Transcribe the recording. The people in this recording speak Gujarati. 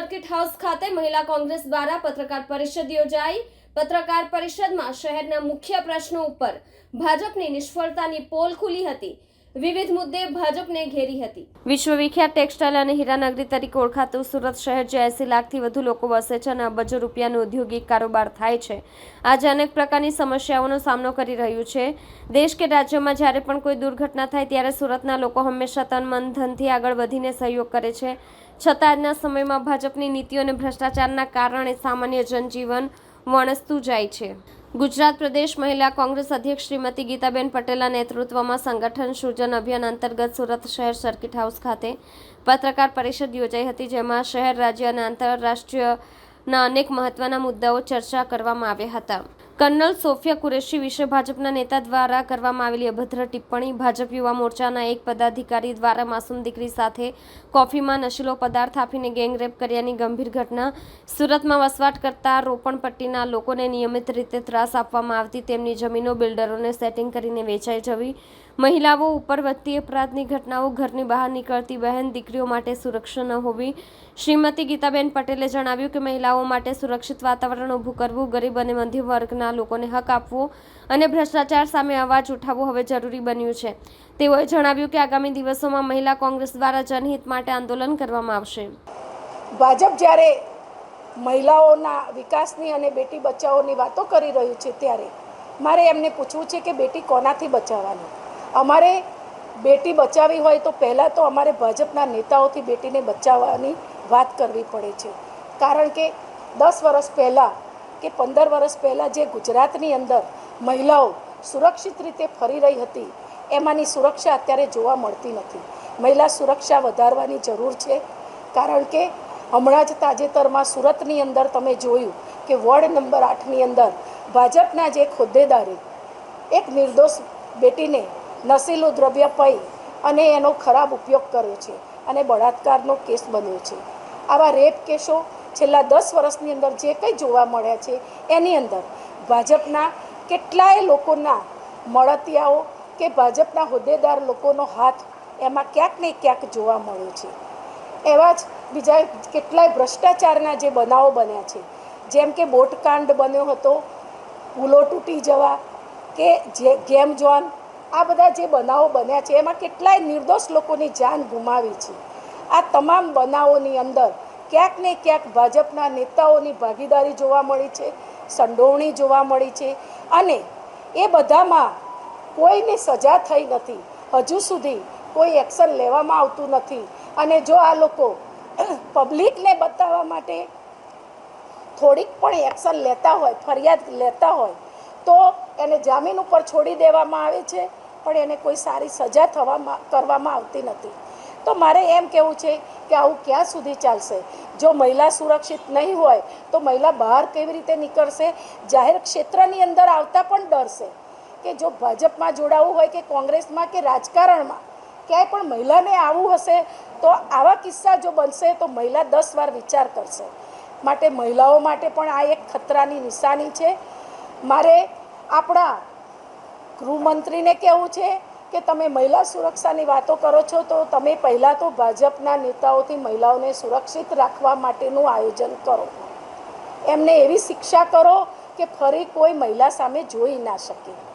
સર્કિટ હાઉસ ખાતે મહિલા કોંગ્રેસ દ્વારા પત્રકાર પરિષદ યોજાઈ. પત્રકાર પરિષદમાં શહેરના મુખ્ય પ્રશ્નો ઉપર ભાજપની નિષ્ફળતાની પોલ ખુલી હતી. વિવિધ મુદ્દે ભાજપને ઘેરી હતી. વિશ્વવિખ્યાત ટેક્સટાઇલ અને હીરાનગરી તરીકે ઓળખાતું સુરત શહેર જે એસી લાખથી વધુ લોકો વસે છે અને અબજો રૂપિયાનો ઔદ્યોગિક કારોબાર થાય છે. આજે અનેક પ્રકારની સમસ્યાઓનો સામનો કરી રહ્યું છે. દેશ કે રાજ્યમાં જ્યારે પણ કોઈ દુર્ઘટના થાય ત્યારે સુરતના લોકો હંમેશા તન મન ધનથી આગળ વધીને સહયોગ કરે છે. છતાં આજના સમયમાં ભાજપની નીતિઓ અને ભ્રષ્ટાચારના કારણે સામાન્ય જનજીવન વણસતું જાય છે. ગુજરાત પ્રદેશ મહિલા કોંગ્રેસ અધ્યક્ષ શ્રીમતી ગીતાબેન પટેલના નેતૃત્વમાં સંગઠન સૃજન અભિયાન અંતર્ગત સુરત શહેર સર્કિટ હાઉસ ખાતે પત્રકાર પરિષદ યોજાઈ હતી, જેમાં શહેર રાજ્ય અને આંતરરાષ્ટ્રીયના અનેક મહત્વના મુદ્દાઓ ચર્ચા કરવામાં આવ્યા હતા. કર્નલ સોફિયા કુરેશી વિશે ભાજપના નેતા દ્વારા કરવામાં આવેલી અભદ્ર ટિપ્પણી. ભાજપ યુવા મોરચાના એક પદાધિકારી દ્વારા માસૂમ દીકરી સાથે કોફીમાં નશીલો પદાર્થ આપીને ગેંગરેપ કર્યાની ગંભીર ઘટના. સુરતમાં વસવાટ કરતા રોપણપટ્ટીના લોકોને નિયમિત રીતે ત્રાસ આપવામાં આવતી તેમની જમીનો બિલ્ડરોને સેટિંગ કરીને વેચાઈ જવી. મહિલાઓ ઉપર વધતી અપરાધની ઘટનાઓ ઘરની બહાર નીકળતી બહેન દીકરીઓ માટે સુરક્ષા ન હોવી. શ્રીમતી ગીતાબેન પટેલે જણાવ્યું કે મહિલાઓ માટે સુરક્ષિત વાતાવરણ ઊભું કરવું ગરીબ અને મધ્યમ વર્ગના લોકોને હક આપવો અને ભ્રષ્ટાચાર સામે અવાજ ઉઠાવવો હવે જરૂરી બન્યું છે. તેઓએ જણાવ્યું કે આગામી દિવસોમાં મહિલા કોંગ્રેસ દ્વારા જનહિત માટે આંદોલન કરવામાં આવશે. ભાજપ જ્યારે મહિલાઓના વિકાસની અને બેટી બચાવોની વાતો કરી રહ્યું છે ત્યારે મારે એમને પૂછવું છે કે બેટી કોનાથી બચાવવાની? અમારે બેટી બચાવી હોય તો પહેલાં તો અમારે ભાજપના નેતાઓથી બેટીને બચાવવાની વાત કરવી પડે છે. કારણ કે દસ વર્ષ પહેલાં કે પંદર વર્ષ પહેલાં જે ગુજરાતની અંદર મહિલાઓ સુરક્ષિત રીતે ફરી રહી હતી, એમાંની સુરક્ષા અત્યારે જોવા મળતી નથી. મહિલા સુરક્ષા વધારવાની જરૂર છે, કારણ કે હમણાં જ તાજેતરમાં સુરતની અંદર તમે જોયું કે વોર્ડ નંબર આઠની અંદર ભાજપના જ હોદ્દેદારે એક નિર્દોષ બેટીને નશીલું દ્રવ્ય પઈ અને એનો ખરાબ ઉપયોગ કર્યો છે અને બળાત્કારનો કેસ બન્યો છે. આવા રેપ કેસો છેલ્લા દસ વર્ષની અંદર જે કંઈ જોવા મળ્યા છે, એની અંદર ભાજપના કેટલાય લોકોના મળતિયાઓ કે ભાજપના હોદ્દેદાર લોકોનો હાથ એમાં ક્યાંક ને ક્યાંક જોવા મળ્યો છે. એવા જ બીજા કેટલાય ભ્રષ્ટાચારના જે બનાવો બન્યા છે, જેમ કે બોટકાંડ બન્યો હતો પુલો તૂટી જવા કે જે ગેમ જોન આ બધા જે બનાવો બન્યા છે, એમાં કેટલાય નિર્દોષ લોકોની જાન ગુમાવી છે. આ તમામ બનાવોની અંદર ક્યાંક ને ક્યાંક ભાજપના નેતાઓની ભાગીદારી જોવા મળી છે, સંડોવણી જોવા મળી છે અને એ બધામાં કોઈને સજા થઈ નથી. હજુ સુધી કોઈ એક્શન લેવામાં આવતું નથી. અને જો આ લોકો પબ્લિકને બતાવવા માટે થોડીક પણ એક્શન લેતા હોય, ફરિયાદ લેતા હોય, તો એને જામીન ઉપર છોડી દેવામાં આવે છે, પણ એને કોઈ સારી સજા થવામાં કરવામાં આવતી નથી. તો મારે એમ કહેવું છે કે આવું ક્યાં સુધી ચાલશે? જો મહિલા સુરક્ષિત નહીં હોય, તો મહિલા બહાર કેવી રીતે નીકળશે? જાહેર ક્ષેત્રની અંદર આવતા પણ ડરશે કે જો ભાજપમાં જોડાવું હોય કે કોંગ્રેસમાં કે રાજકારણમાં, ક્યાંય પણ મહિલાને આવવું હશે, તો આવા કિસ્સા જો બનશે, તો મહિલા દસ વાર વિચાર કરશે. માટે મહિલાઓ માટે પણ આ એક ખતરાની નિશાની છે. મારે આપણા ગૃહમંત્રીને કહેવું છે કે તમે મહિલા સુરક્ષાની વાતો કરો છો, તો તમે પહેલાં તો ભાજપના નેતાઓથી મહિલાઓને સુરક્ષિત રાખવા માટેનું આયોજન કરો. એમને એવી શિક્ષા કરો કે ફરી કોઈ મહિલા સામે જોઈ ના શકે.